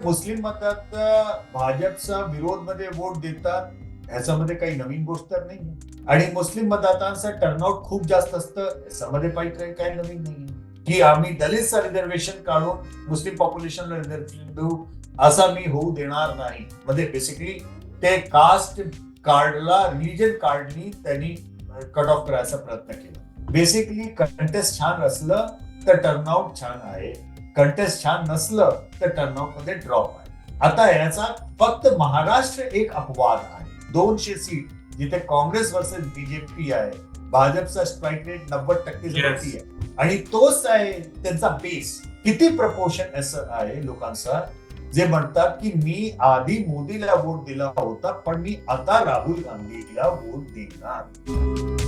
मुस्लिम मतात भाजपचा विरोधमध्ये वोट देतात ह्याच्यामध्ये काही नवीन गोष्ट तर नाही आणि मुस्लिम मतदातांचं टर्नआउट खूप जास्त असतं ह्याच्यामध्ये काही काही काही नवीन नाही की आम्ही दलितचं रिझर्वेशन काढून मुस्लिम पॉप्युलेशनला रिझर्वेशन देऊ असा मी होऊ देणार नाही. म्हणजे बेसिकली ते कास्ट कार्डला रिलीजन कार्डनी त्यांनी कट ऑफ करायचा प्रयत्न केला. बेसिकली कंटेस्ट छान असलं तर टर्नआउट छान आहे. कंटेस्ट छान नसलं तर टर्नआउटमध्ये ड्रॉप आहे आता याचा फक्त महाराष्ट्र एक अपवाद आहे. दोनशे सीट जिथे काँग्रेस वर्सेस बीजेपी आहे भाजपचा स्ट्राईक रेट नव्वद टक्के आहे. आणि तोच आहे त्यांचा बेस किती प्रपोर्शन असं आहे लोकांचा? जे म्हणतात की मी आधी मोदीला वोट दिला होता पण मी आता राहुल गांधीला वोट देणार.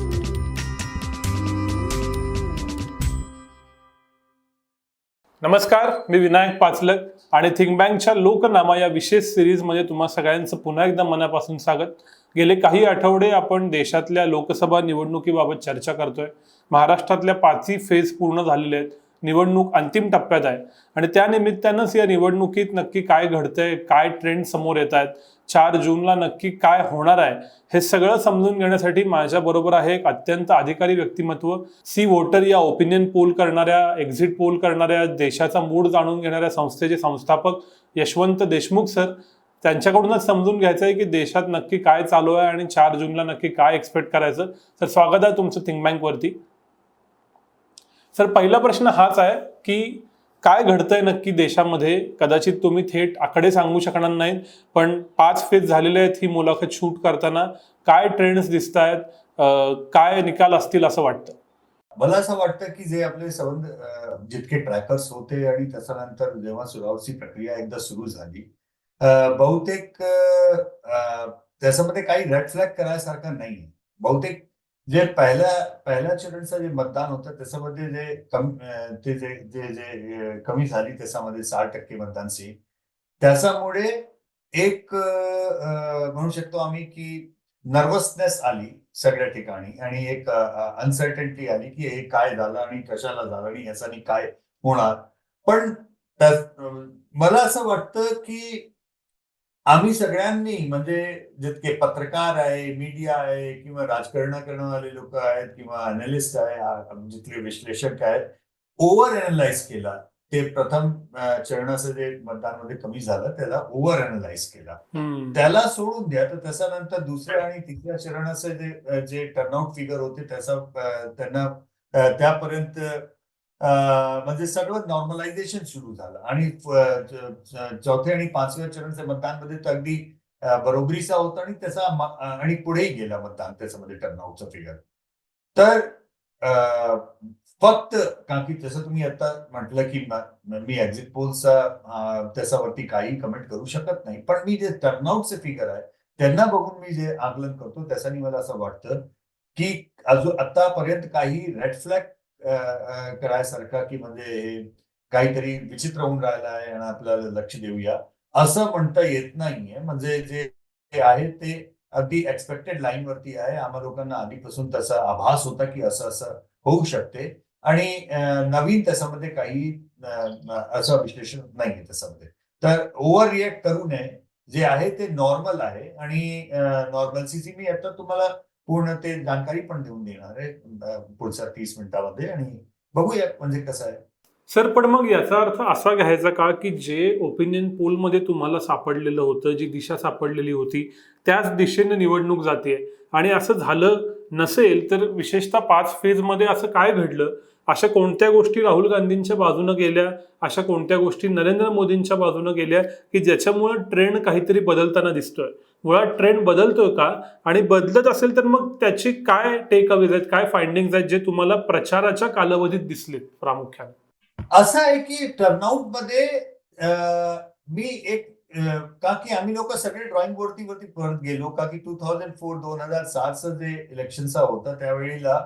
नमस्कार मी विनायक पाचलक आणि थिंक बँकच्या लोकनामा या विशेष सिरीजमध्ये तुम्हा सगळ्यांचं पुन्हा एकदा मनापासून स्वागत. गेले काही आठवडे आपण देशातल्या लोकसभा निवडणुकीबाबत चर्चा करतोय. महाराष्ट्रातल्या पाचही फेज पूर्ण झालेले आहेत. निवडणूक अंतिम टप्प्यात आहे. आणि त्या निमित्तानंच या निवडणुकीत नक्की काय घडतंय काय ट्रेंड समोर येत आहेत चार जूनला नक्की काय होणार आहे हे सगळं समजून घेण्यासाठी माझ्याबरोबर आहे एक अत्यंत अधिकारी व्यक्तिमत्व सी वोटर या ओपिनियन पोल करणाऱ्या एक्झिट पोल करणाऱ्या देशाचा मूड जाणून घेणाऱ्या संस्थेचे संस्थापक यशवंत देशमुख सर. त्यांच्याकडूनच समजून घ्यायचं आहे की देशात नक्की काय चालू आहे आणि चार जूनला नक्की काय एक्सपेक्ट करायचं. तर स्वागत आहे तुमचं थिंक बँकवरती सर पहिला प्रश्न हाच आहे की काय घडतंय नक्की देशामध्ये? कदाचित तुम्ही थेट आकडे सांगू शकणार नाहीत पण पाच फेज झालेले आहेत ही मुलाखत शूट करताना. काय ट्रेंड्स दिसत आहेत काय निकाल असतील असं वाटतं? मला असं वाटतं की जे आपले संबंध जितके ट्रॅकर्स होते आणि त्याच्यानंतर जेव्हा सुरावची प्रक्रिया एकदा सुरू झाली बहुतेक त्याच्यामध्ये काही रेड फ्लॅग करायसारखं नाही बहुतेक जे पहिल्या पहिल्या चरणचं जे मतदान होतं त्याच्यामध्ये जे कम ते जे जे जे कमी झाली त्याच्यामध्ये सहा टक्के मतदान सीट त्याच्यामुळे एक म्हणू शकतो आम्ही की नर्वसनेस आली सगळ्या ठिकाणी आणि एक अनसर्टन्टी आली की हे काय झालं आणि कशाला झालं आणि याच्यानी काय होणार. पण मला असं वाटतं की आम्ही सगळ्यांनी म्हणजे जितके पत्रकार आहे मीडिया आहे किंवा राजकारण करणारे लोक आहेत किंवा अनालिस्ट आहे जिथले विश्लेषक आहेत ओव्हर अनालाइज केला ते प्रथम चरणाचं जे मतदानमध्ये कमी झालं त्याला ओव्हर अनालाइज केला. त्याला सोडून द्या तर त्याच्यानंतर दुसऱ्या आणि तिसऱ्या चरणाचे जे जे टर्नआउट फिगर होते त्याचा त्यांना त्यापर्यंत म्हणजे सगळं नॉर्मलायझेशन सुरू झालं. आणि चौथे आणि पाचव्या चरणच्या मतदानमध्ये तो अगदी बरोबरीचा होता आणि त्याचा आणि पुढेही गेला मतदान त्याच्यामध्ये टर्नआउटचा फिगर तर फक्त कारण की जसं तुम्ही आता म्हटलं की मी एक्झिट पोलचा त्याच्यावरती काही कमेंट करू शकत नाही. पण मी जे टर्नआउटचे फिगर आहे त्यांना बघून मी जे आकलन करतो त्याच्यानी मला असं वाटतं की अजून आतापर्यंत काही रेड फ्लॅग करायसारखा की म्हणजे हे काहीतरी विचित्र होऊन राहिलं आहे आणि आपल्याला लक्ष देऊया. असं म्हणता येत नाहीये. म्हणजे जे आहे ते अगदी एक्सपेक्टेड लाईन वरती आहे. आम्हा लोकांना आधीपासून त्याचा आभास होता की असं असं होऊ शकते. आणि नवीन त्याच्यामध्ये काही असं विश्लेषण नाहीये त्याच्यामध्ये. तर ओव्हर रिएक्ट करू नये. जे आहे ते नॉर्मल आहे. आणि नॉर्मलसीची मी आता तुम्हाला पूर्ण ते जानकारी पण देऊन देणार आहे पुढच्या तीस मिनिटामध्ये आणि बघूया म्हणजे कसं आहे. सर पण मग याचा अर्थ असा घ्यायचा का की जे ओपिनियन पोलमध्ये तुम्हाला सापडलेलं होतं जी दिशा सापडलेली होती त्याच दिशेने निवडणूक जाते आणि असं झालं नसेल तर विशेषतः पाच फेजमध्ये असं काय घडलं? अशा कोणत्या गोष्टी राहुल गांधींच्या बाजूनं गेल्या? अशा कोणत्या गोष्टी नरेंद्र मोदींच्या बाजूनं गेल्या? की ज्याच्यामुळं ट्रेंड काहीतरी बदलताना दिसतोय? मुळात ट्रेंड बदलतोय का? आणि बदलत असेल तर मग त्याची काय टेक अवेज आहेत काय फाइंडिंग आहेत जे तुम्हाला प्रचाराच्या कालावधीत दिसलेत प्रामुख्याने? असं आहे की टर्नआउटमध्ये मी एक का की आम्ही लोक सगळे ड्रॉइंग बोर्डती वरती परत गेलो का की टू थाउजंड फोर दोन हजार सातचं जे इलेक्शनचा होता त्यावेळेला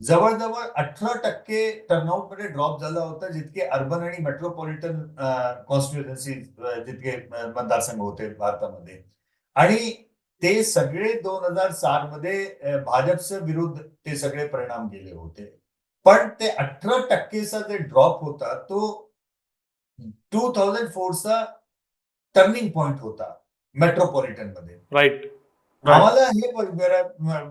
जवळजवळ अठरा टक्के टर्नआउटमध्ये ड्रॉप झाला होता जितके अर्बन आणि मेट्रोपॉलिटन कॉन्स्टिट्युएन्सी जितके मतदारसंघ होते भारतामध्ये. आणि ते सगळे दोन हजार सात मध्ये अं, भाजपच्या विरुद्ध ते सगळे परिणाम गेले होते. पण ते अठरा टक्केचा जे ड्रॉप होता तो टू थाउजंड फोरचा टर्निंग पॉइंट होता मेट्रोपॉलिटनमध्ये. राईट आम्हाला हे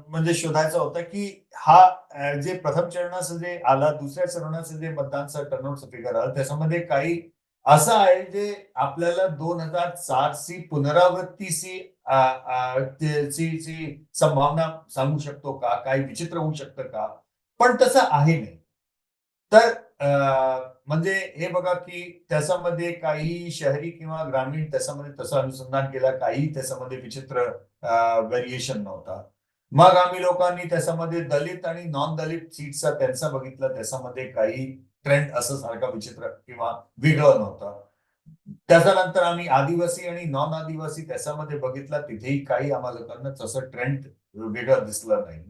म्हणजे शोधायचं होतं की हा जे प्रथम चरणाचं जे आला दुसऱ्या चरणाचं जे मतदानचं टर्नआउटचं फिगर आलं त्याच्यामध्ये काही असं आहे जे आपल्याला दोन हजार चारची पुनरावृत्तीची अ, अ, ची ची संभावना सांगू शकतो का? काही विचित्र होऊ शकतं का? पण तसं आहे नाही. तर म्हणजे हे बघा की त्याच्यामध्ये काही शहरी किंवा ग्रामीण त्याच्यामध्ये तसं अनुसंधान केला काही त्याच्यामध्ये विचित्र व्हेरिएशन नव्हता. मग आम्ही लोकांनी त्याच्यामध्ये दलित आणि नॉन दलित सीटचा त्यांचा बघितला त्याच्यामध्ये काही ट्रेंड असं सारखा विचित्र किंवा वेगळं नव्हतं. त्याच्यानंतर आम्ही आदिवासी आणि नॉन आदिवासी त्याच्यामध्ये बघितला तिथेही काही आम्हाला लोकांना तसं ट्रेंड वेगळं दिसलं नाही.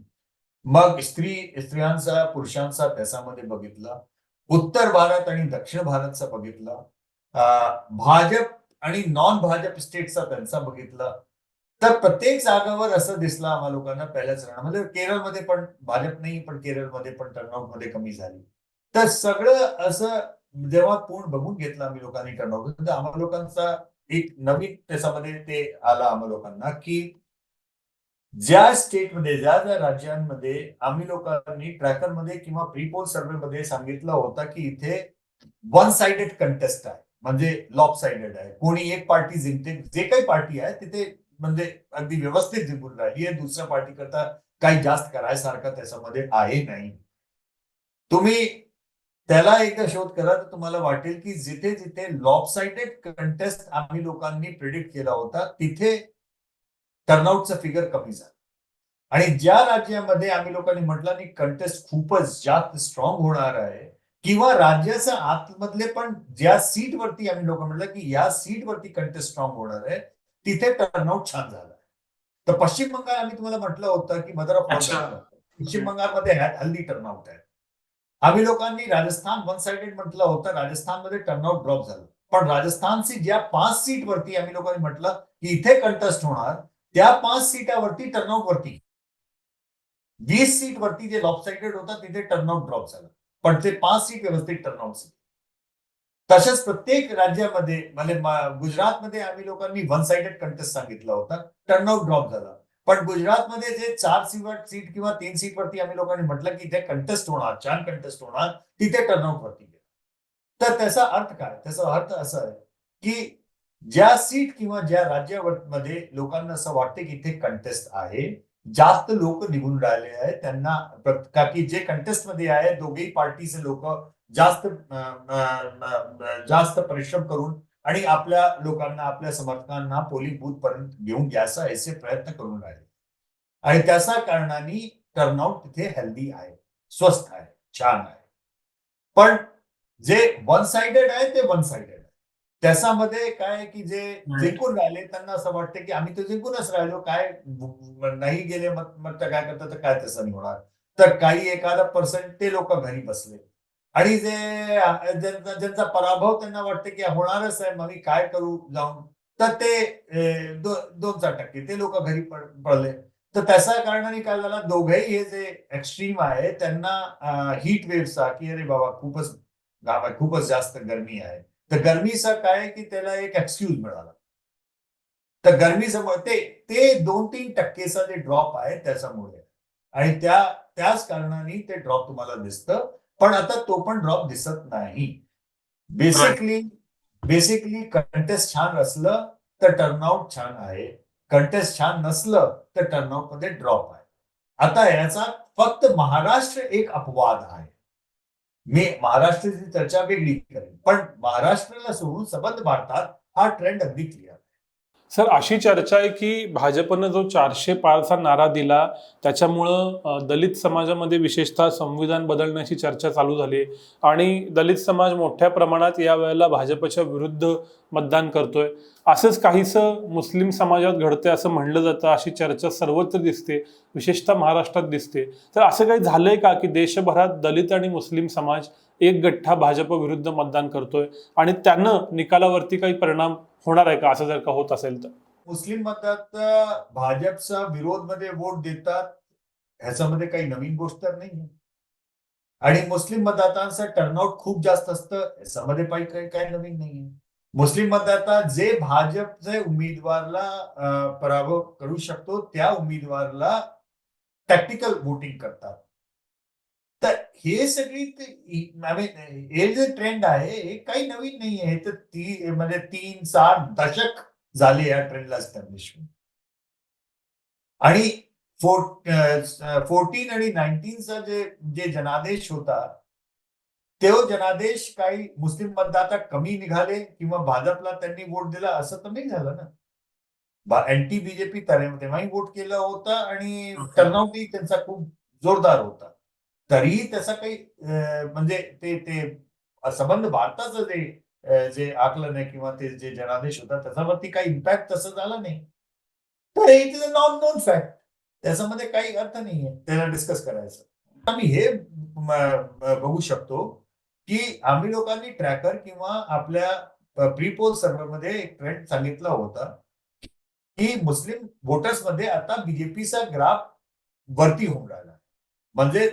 मग स्त्री स्त्रियांचा पुरुषांचा त्याच्यामध्ये बघितला उत्तर भारत आणि दक्षिण भारतचा बघितला भाजप आणि नॉन भाजप स्टेटचा त्यांचा बघितला. तर प्रत्येक जागावर असं दिसलं आम्हा लोकांना पहिल्या चरणामध्ये केरळमध्ये पण भाजप नाही पण केरळमध्ये पण टर्नआउटमध्ये कमी झाली. तर सगळं असं जेव्हा पूर्ण बघून घेतलं आम्ही लोकांनी टर्नआउट तर आम्हा लोकांचा एक नवीन त्याच्यामध्ये ते आलं आम्हा लोकांना की ज्या स्टेटमध्ये ज्या ज्या राज्यांमध्ये आम्ही लोकांनी ट्रॅकरमध्ये किंवा प्रीपोल सर्व्हेमध्ये सांगितलं होतं की इथे वन साइडेड कंटेस्ट आहे म्हणजे लॉप साइडेड आहे. कोणी एक पार्टी जिंकते जे काही पार्टी आहे तिथे म्हणजे अगदी व्यवस्थित जिंकून राहिली. आहे दुसऱ्या पार्टी करता काही जास्त करायसारखं त्याच्यामध्ये आहे नाही. तुम्ही त्याला एकदा शोध करा तर तुम्हाला वाटेल की जिथे जिथे लॉप साइडेड कंटेस्ट आम्ही लोकांनी प्रिडिक्ट केला होता तिथे टर्नआउटचं फिगर कमी झालं. आणि ज्या राज्यामध्ये आम्ही लोकांनी म्हटलं नाही कंटेस्ट खूपच जास्त स्ट्रॉंग होणार आहे किंवा राज्याच्या आतमधले पण ज्या सीट वरती आम्ही लोक म्हटलं की या सीट वरती कंटेस्ट स्ट्रॉंग होणार आहे तिथे टर्नआउट छान झालं. तर पश्चिम बंगाल आम्ही तुम्हाला म्हटलं होतं की मदर ऑफ. पश्चिम बंगालमध्ये हल्ली टर्नआउट आहे. आम्ही लोकांनी राजस्थान वन साइडेड म्हटलं होतं राजस्थानमध्ये टर्नआउट ड्रॉप झालं। पण राजस्थानची ज्या पाच सीट वरती आम्ही लोकांनी म्हटलं कंटेस्ट होणार, त्या पाच सीटावरती टर्नआउट वरती. वीस सीट वरती जे लॉपसाइडेड होता, तिथे टर्नआउट ड्रॉप झाला. सीट व्यवस्थित टर्नआउट झाले. तसेच प्रत्येक राज्यामध्ये म- गुजरातमध्ये आम्ही लोकांनी वन साइडेड कंटेस्ट सांगितला होता टर्नआउट ड्रॉप पण गुजरातमध्ये जे चार सीट सीट किंवा तीन सीट वरती आम्ही लोकांनी म्हटलं की इथे कंटेस्ट होणार छान कंटेस्ट होणार तिथे टर्नआउट वरती तर त्याचा अर्थ काय त्याचा अर्थ असा आहे की ज्या सीट किंवा ज्या राज्यावर मध्ये लोकांना असं की इथे कंटेस्ट आहे जास्त लोक निघून राहिले आहेत त्यांना का की जे कंटेस्ट मध्ये आहे दोघेही पार्टीचे लोक जास्त जास्त परिश्रम करून आणि आपल्या लोकांना आपल्या समर्थकांना पोलिंग बूथ पर्यंत घेऊन घ्यायचा याचे प्रयत्न करून राहिले. आणि त्याच्या कारणाने टर्नआउट तिथे हेल्दी आहे स्वस्थ आहे छान आहे. पण जे वन साइडेड आहे ते वन साइडेड आहे. त्याच्यामध्ये काय की जे जिंकून राहिले त्यांना असं वाटतं की आम्ही तर जिंकूनच राहिलो. काय नाही गेले मग मग तर काय करतात? तर काय तसं नाही होणार. तर काही एखादा पर्सेंट ते लोक घरी बसले. आणि जे ज्यांचा पराभव त्यांना वाटतं की होणारच आहे मग मी काय करू जाऊन? तर ते दोन चार टक्के. ते लोक घरी पडले. तर त्याच्या कारणाने काय झाला? दोघेही हे जे एक्स्ट्रीम आहे त्यांना हीट वेव्हचा की अरे बाबा खूपच गाव आहे खूपच जास्त गरमी आहे. तर गरमीचा काय की त्याला एक एक्सक्यूज मिळाला. तर गर्मीचं ते ते दोन तीन टक्केचा जे ड्रॉप आहे त्याच्यामुळे. आणि त्या त्याच कारणाने ते ड्रॉप तुम्हाला दिसतं. पण आता तो पण ड्रॉप दिसत नाही. बेसिकली बेसिकली कंटेस्ट छान असलं तर टर्नआउट छान आहे. कंटेस्ट छान नसलं तर टर्नआउटमध्ये ड्रॉप आहे. आता याचा फक्त महाराष्ट्र एक अपवाद आहे. मी महाराष्ट्राची चर्चा वेगळी करेन. पण महाराष्ट्राला सोडून सबंध भारतात हा ट्रेंड अगदी क्लिअर सर अशी चर्चा आहे की भाजपनं जो चारशे पारचा नारा दिला त्याच्यामुळं दलित समाजामध्ये विशेषतः संविधान बदलण्याची चर्चा चालू झाली आणि दलित समाज मोठ्या प्रमाणात या वेळेला भाजपच्या विरुद्ध मतदान करतोय. असंच काहीसं मुस्लिम समाजात घडतंय असं म्हणलं जातं अशी चर्चा सर्वत्र दिसते विशेषतः महाराष्ट्रात दिसते. तर असं काही झालंय का की देशभरात दलित आणि मुस्लिम समाज एक गठ्ठा भाजप विरुद्ध मतदान करतोय आणि त्यानं निकालावरती काही परिणाम होणार आहे का? असं जर का होत असेल तर. मुस्लिम मतात भाजपचा विरोधमध्ये वोट देतात ह्याच्यामध्ये काही नवीन गोष्ट तर नाही आणि मुस्लिम मतदारांचं टर्नआउट खूप जास्त असतं याच्यामध्ये काही काही काही नवीन नाहीये मुस्लिम मतदाता जे भाजपचे उमेदवारला पराभव करू शकतो त्या उमेदवारला टॅक्टिकल वोटिंग करतात. तर हे सगळी हे जे ट्रेंड आहे हे काही नवीन नाही आहे. तर ती म्हणजे तीन सात दशक झाले या ट्रेंडला एस्टॅब्लिशमेंट आणि फोर्टीन आणि नाईन्टीनचा जे जे जनादेश होता तो जनादेश काही मुस्लिम मतदाता कमी निघाले किंवा भाजपला त्यांनी वोट दिला असं तर नाही झालं ना. अँटी बीजेपी तेव्हाही वोट केलं होतं आणि. टर्नआउटही त्यांचा खूप जोरदार होता. तरीही त्याचा काही म्हणजे ते ते संबंध भारताचं जे जे आकलन आहे किंवा ते जे जनादेश होता त्याच्यावरती काही इम्पॅक्ट तसं झाला नाही. तर it is a non known fact त्याच्यामध्ये काही अर्थ नाहीये त्याला डिस्कस करायचं. आम्ही हे बघू शकतो की आम्ही लोकांनी ट्रॅकर किंवा आपल्या प्रीपोल सर्व्हरमध्ये एक ट्रेंड सांगितला होता की मुस्लिम वोटर्समध्ये आता बीजेपीचा ग्राफ वरती होऊन राहिला. म्हणजे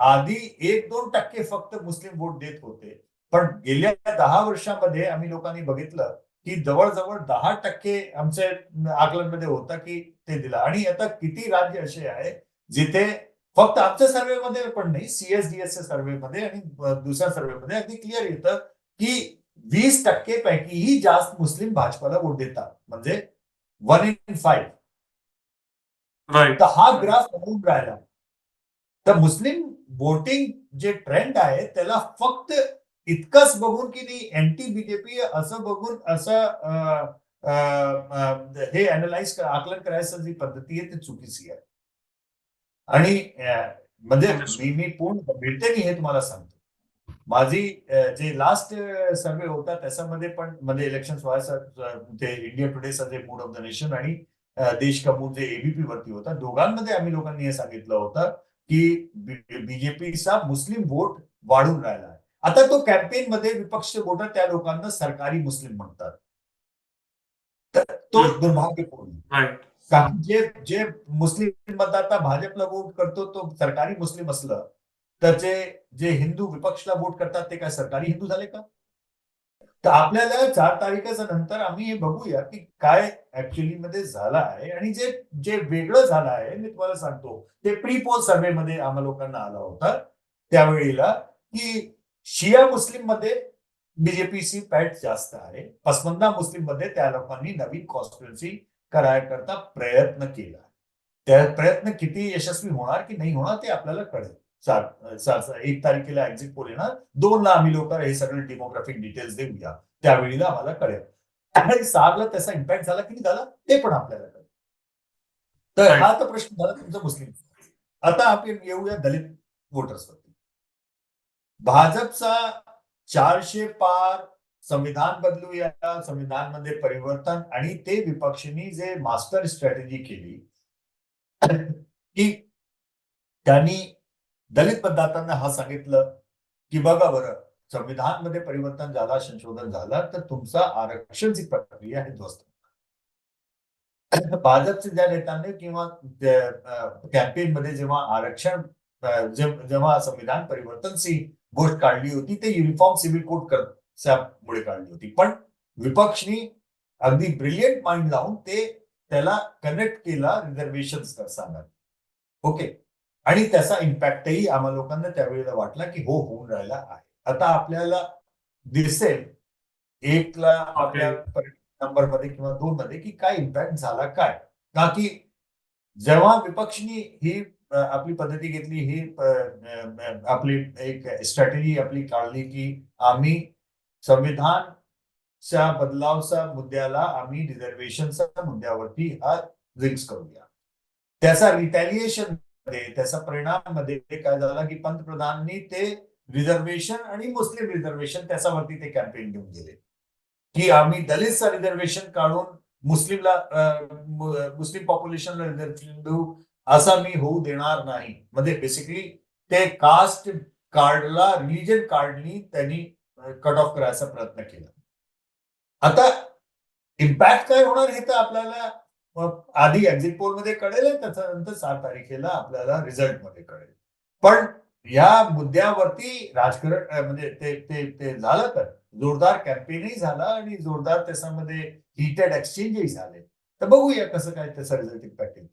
आधी एक दोन टक्के फक्त मुस्लिम वोट देत होते. पण गेल्या दहा वर्षामध्ये आम्ही लोकांनी बघितलं की जवळजवळ दहा टक्के आमच्या आकलनमध्ये होता की ते दिलं. आणि आता किती राज्य असे आहे जिथे फक्त आमच्या सर्व्हेमध्ये पण नाही सीएसडीएसच्या सर्व्हेमध्ये आणि दुसऱ्या सर्व्हेमध्ये अगदी क्लिअर येतं की वीस टक्के पैकीही जास्त मुस्लिम भाजपाला वोट देतात. म्हणजे वन इन फाईव्ह तर हा ग्राफ बघून राहिला. तर मुस्लिम वोटिंग जे ट्रेंड आहे त्याला फक्त इतकंच बघून की नाही अँटी बीजेपी असं बघून असं हे अनालाइज आकलन करायचं जी पद्धती आहे ती चुकीची आहे. आणि म्हणजे मी मी पूर्ण मिळते हे तुम्हाला सांगतो. माझी जे लास्ट सर्वे होता त्याच्यामध्ये पण म्हणजे इलेक्शन व्हायचं ते इंडिया टुडेचा जे मूड ऑफ द नेशन आणि देश का मूड जे एबीपी वरती होता दोघांमध्ये आम्ही लोकांनी हे सांगितलं होतं. की बीजेपीचा मुस्लिम वोट वाढून राहिला आहे. आता तो कॅम्पेन मध्ये विपक्ष वोटर त्या लोकांना सरकारी मुस्लिम म्हणतात. तर तो. दुर्भाग्यपूर्ण. कारण जे जे मुस्लिम मतदाता भाजपला वोट करतो तो सरकारी मुस्लिम असलं तर जे जे हिंदू विपक्षला वोट करतात ते काय सरकारी हिंदू झाले का? तर आपल्याला चार तारखेच्या नंतर आम्ही हे बघूया की काय ऍक्च्युली मध्ये झालं आहे. आणि जे जे वेगळं झालं आहे मी तुम्हाला सांगतो ते प्री पोल सर्व्हे मध्ये आम्हा लोकांना आला होता. त्यावेळेला की शिया मुस्लिममध्ये बीजेपीची पॅट जास्त आहे. पसमंदा मुस्लिममध्ये त्या लोकांनी नवीन कॉन्स्टिट्युन्सी करायकरता प्रयत्न केला. त्या प्रयत्न किती यशस्वी होणार की नाही होणार ते आपल्याला कळेल. सात सात एक तारखेला एक्झिट पोल येणार. दोनला आम्ही लोक हे सगळे डेमोग्राफिक डिटेल्स देऊया. त्यावेळीला आम्हाला कळेल. सहाला त्याचा इम्पॅक्ट झाला की नाही झाला ते पण आपल्याला कळेल. तर हा तर प्रश्न झाला तुमचा मुस्लिम आता आपण येऊया दलित वोटर्सवरती भाजपचा चारशे पार संविधान बदलूया संविधानमध्ये परिवर्तन आणि ते विपक्षींनी जे मास्टर स्ट्रॅटेजी केली की त्यांनी दलित मतदातांना हा सांगितलं की बघा बरं संविधानमध्ये परिवर्तन झाला संशोधन झालं तर तुमचा आरक्षणची प्रक्रिया हे ध्वस्त. भाजपच्या ज्या नेत्यांनी किंवा कॅम्पेन मध्ये जेव्हा आरक्षण जेव्हा संविधान परिवर्तनची गोष्ट काढली होती ते युनिफॉर्म सिव्हिल कोड मुळे काढली होती. पण विपक्षनी अगदी ब्रिलियंट माइंड लावून ते त्याला कनेक्ट केला रिझर्वेशन सांगत ओके आणि त्याचा इम्पॅक्टही आम्हा लोकांना त्यावेळेला वाटला की हो होऊन राहिला आहे. आता आपल्याला दिसेल एकला आपल्या नंबरमध्ये किंवा दोन मध्ये की काय इम्पॅक्ट झाला काय? का की जेव्हा विपक्षनी ही आपली पद्धती घेतली ही आपली एक स्ट्रॅटेजी आपली काढली की आम्ही संविधानच्या बदलावच्या मुद्द्याला आम्ही रिझर्वेशनच्या मुद्द्यावरती हा रिंक्स करूया. त्याचा रिटॅलिएशन त्याचा परिणाममध्ये काय झाला की पंतप्रधानांनी ते रिझर्वेशन आणि मुस्लिम रिझर्वेशन त्याच्यावरती ते कॅम्पेन घेऊन गेले. की आम्ही दलितचा रिझर्वेशन काढून मुस्लिमला मुस्लिम पॉप्युलेशनला रिझर्वेशन देऊ असा मी होऊ देणार नाही. म्हणजे बेसिकली ते कास्ट कार्डला रिलीजन कार्डनी त्यांनी कट ऑफ करायचा प्रयत्न केला. आता इम्पॅक्ट काय होणार हे तर आपल्याला मग आधी एक्झिट पोलमध्ये कळेल त्याच्यानंतर सात तारखेला आपल्याला रिझल्टमध्ये कळेल. पण या मुद्द्यावरती राजकारण म्हणजे ते ते ते झालं तर जोरदार कॅम्पेनही झाला आणि जोरदार त्याच्यामध्ये हिटेड एक्सचेंजही झाले. तर बघूया कसं काय त्याचा रिझल्ट इम्पॅक्ट येईल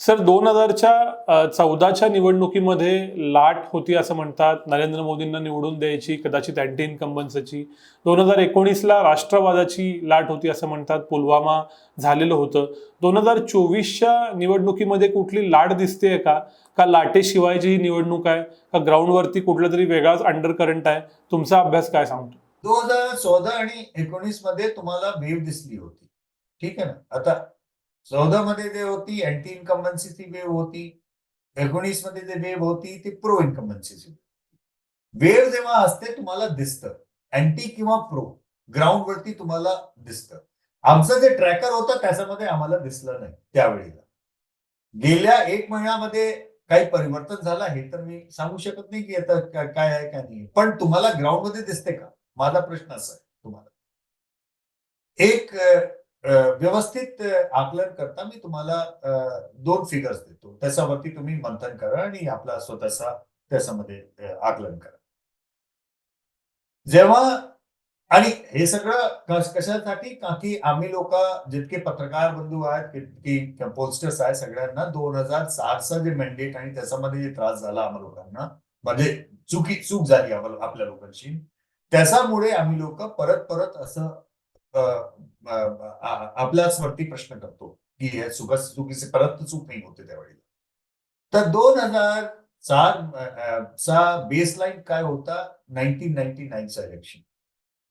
सर दोन हजारच्या चौदाच्या निवडणुकीमध्ये लाट होती असं म्हणतात. नरेंद्र मोदींना निवडून द्यायची कदाचित अँटी इन्कम्बन्सची दोन हजार एकोणीसला राष्ट्रवादाची लाट होती असं म्हणतात. पुलवामा झालेलं होतं. दोन हजार चोवीसच्या निवडणुकीमध्ये कुठली लाट दिसते का? का लाटेशिवायची ही निवडणूक आहे? का ग्राउंडवरती कुठला तरी वेगळाच अंडर करंट आहे? तुमचा अभ्यास काय सांगतो? दोन हजार चौदा आणि एकोणीसमध्ये तुम्हाला भेट दिसली होती. ठीक आहे ना? आता चौदा मध्ये जे होती अँटी इन्कम्बन्सीची वेव होती एकोणीसमध्ये जे वेव होती ती प्रो इन्कम्बन्सीची वेव जेव्हा असते तुम्हाला दिसतं. अँटी किंवा प्रो ग्राउंड वरती तुम्हाला दिसतं. आमचं जे ट्रॅकर होतं त्याच्यामध्ये आम्हाला दिसलं नाही त्यावेळेला गेल्या एक महिन्यामध्ये काही परिवर्तन झालं हे तर मी सांगू शकत नाही की आता काय आहे काय नाही. पण तुम्हाला ग्राउंडमध्ये दिसते का? माझा प्रश्न असा आहे तुम्हाला. एक व्यवस्थित आकलन करता मी तुम्हाला दोन फिगर्स देतो. त्याच्यावरती तुम्ही मंथन करा आणि आपला स्वतःचा त्याच्यामध्ये आकलन करा. जेव्हा आणि हे सगळं कशासाठी? का की आम्ही लोक जितके पत्रकार बंधू आहेत की पोस्टर्स आहेत सगळ्यांना दोन हजार सातचा जे मॅन्डेट आणि त्याच्यामध्ये जे त्रास झाला आम्हा लोकांना म्हणजे चुकी चूक झाली आम्हाला आपल्या लोकांची त्याच्यामुळे आम्ही लोक परत परत असं आपल्याच वरती प्रश्न करतो की हे चुका चुकीचे परत चूक नाही होते त्यावेळेला तर दोन हजार चार चा बेसलाईन काय होता? नाईन्टीन नाईन्टी नाईनचा इलेक्शन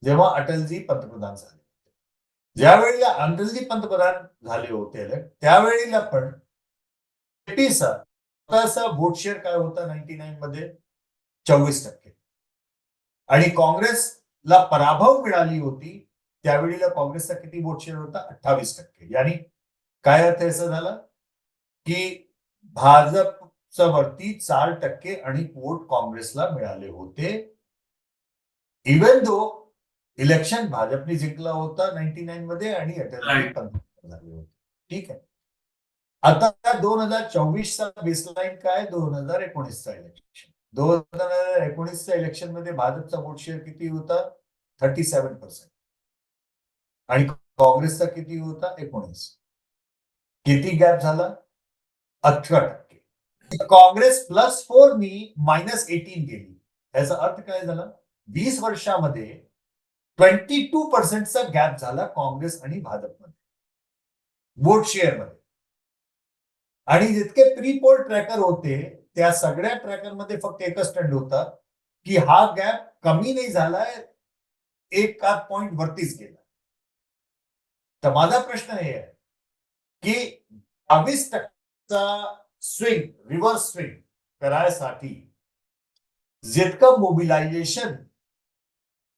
जेव्हा अटलजी पंतप्रधान झाले. होते ज्यावेळेला अटलजी पंतप्रधान झाले होते त्यावेळेला पण स्वतःचा वोट शेअर काय होता नाईन्टी नाईन मध्ये? चोवीस टक्के. आणि काँग्रेसला पराभव मिळाली होती त्यावेळेला काँग्रेसचा किती वोट शेअर होता? अठ्ठावीस टक्के. यानी काय अर्थ याचा झाला? की भाजपचा वरती चार टक्के आणि वोट काँग्रेसला मिळाले होते. इवन दो इलेक्शन भाजपने जिंकला होता नाईन्टी नाईन मध्ये आणि झाले होते. ठीक आहे. आता दोन हजार चोवीसचा बेसलाईन काय? दोन हजार एकोणीसचा इलेक्शन दोन हजार एकोणीसच्या इलेक्शनमध्ये भाजपचा वोट शेअर किती होता? थर्टी सेव्हन पर्सेंट आणि काँग्रेसचा किती होता? एकोणीस. किती गॅप झाला? अठरा टक्के. काँग्रेस प्लस फोर नी मायनस एटीन गेली. याचा अर्थ काय झाला? वीस वर्षामध्ये ट्वेंटी टू पर्सेंटचा गॅप झाला काँग्रेस आणि भाजपमध्ये. वोट शेअरमध्ये आणि जितके प्री पोल ट्रॅकर होते त्या सगळ्या ट्रॅकरमध्ये फक्त एकच ट्रेंड होता की हा गॅप कमी नाही झालाय एक का पॉइंट वरतीच गेला. तर माझा प्रश्न हे आहे की बावीस टक्क्याचा स्विंग रिव्हर्स स्विंग करायसाठी जितकं mobilization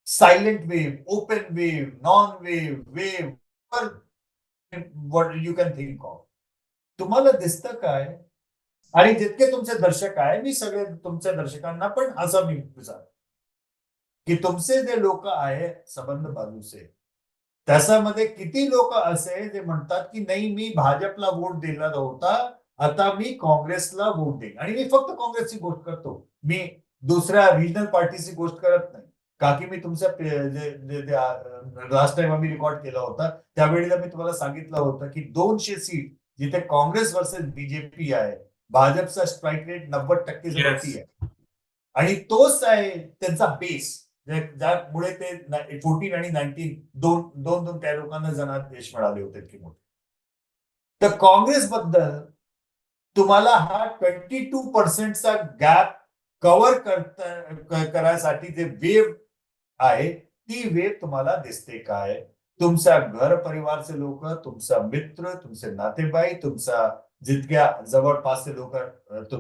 silent wave open wave non wave wave you can think of. तुम्हाला दिसतं काय? आणि जितके तुमचे दर्शक आहे मी सगळे तुमच्या दर्शकांना पण असं मी विचार की तुमचे जे लोक आहे संबंध बाजूचे त्याच्यामध्ये किती लोक असे जे म्हणतात की नाही मी भाजपला वोट दिला होता. आता मी काँग्रेसला वोट देईन. आणि मी फक्त काँग्रेसची गोष्ट करतो. मी दुसऱ्या रिजनल पार्टीची गोष्ट करत नाही. का की मी तुमच्या लास्ट टाइम आम्ही रेकॉर्ड केला होता त्यावेळेला मी तुम्हाला सांगितलं होतं की दोनशे सीट जिथे काँग्रेस वर्सेस बीजेपी आहे भाजपचा स्ट्राईक रेट नव्वद टक्के Yes. आहे. आणि तोच आहे त्यांचा बेस ज्यामुळे ते फोर्टीन आणि नाईन्टीन दोन दोन दोन त्या लोकांना जनादेश मिळाले होते इतके मोठे. तर काँग्रेस बद्दल तुम्हाला हा ट्वेंटी टू पर्सेंटचा गॅप कव्हर करता करायसाठी जे वेव आहे ती वेव तुम्हाला दिसते काय? तुमच्या घर परिवारचे लोक तुमचा मित्र तुमचे नातेबाई तुमचा जितक्या जवळपासचे लोक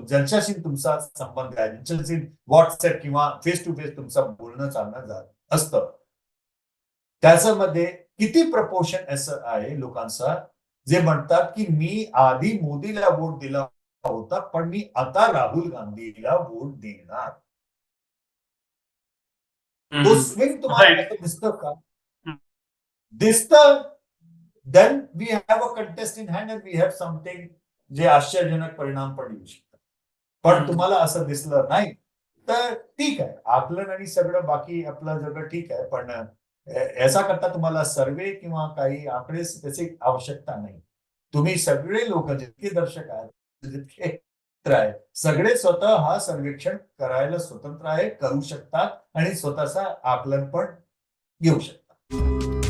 ज्यांच्याशी तुमचा संबंध आहे ज्यांच्याशी व्हॉट्सअप किंवा फेस टू फेस तुमचा बोलणं चालणं जा- असतं त्याच्यामध्ये किती प्रपोर्शन असं आहे लोकांचा जे म्हणतात की मी आधी मोदीला वोट दिला होता पण मी आता राहुल गांधीला वोट देणार तो. स्विंग तुम्हाला दिसतं का. दिसतं then we have a contest in hand and we have something जे आश्चर्यजनक परिणाम पण येऊ शकतात. पण. तुम्हाला असं दिसलं नाही तर ठीक आहे. आकलन आणि सगळं बाकी आपलं सगळं ठीक आहे पण याचा करता तुम्हाला सर्वे किंवा काही आकडे त्याची आवश्यकता नाही. तुम्ही सगळे लोक जितके दर्शक आहेत जितके आहेत सगळे स्वतः हा सर्वेक्षण करायला स्वतंत्र आहे करू शकतात आणि स्वतःचा आकलन पण घेऊ शकतात.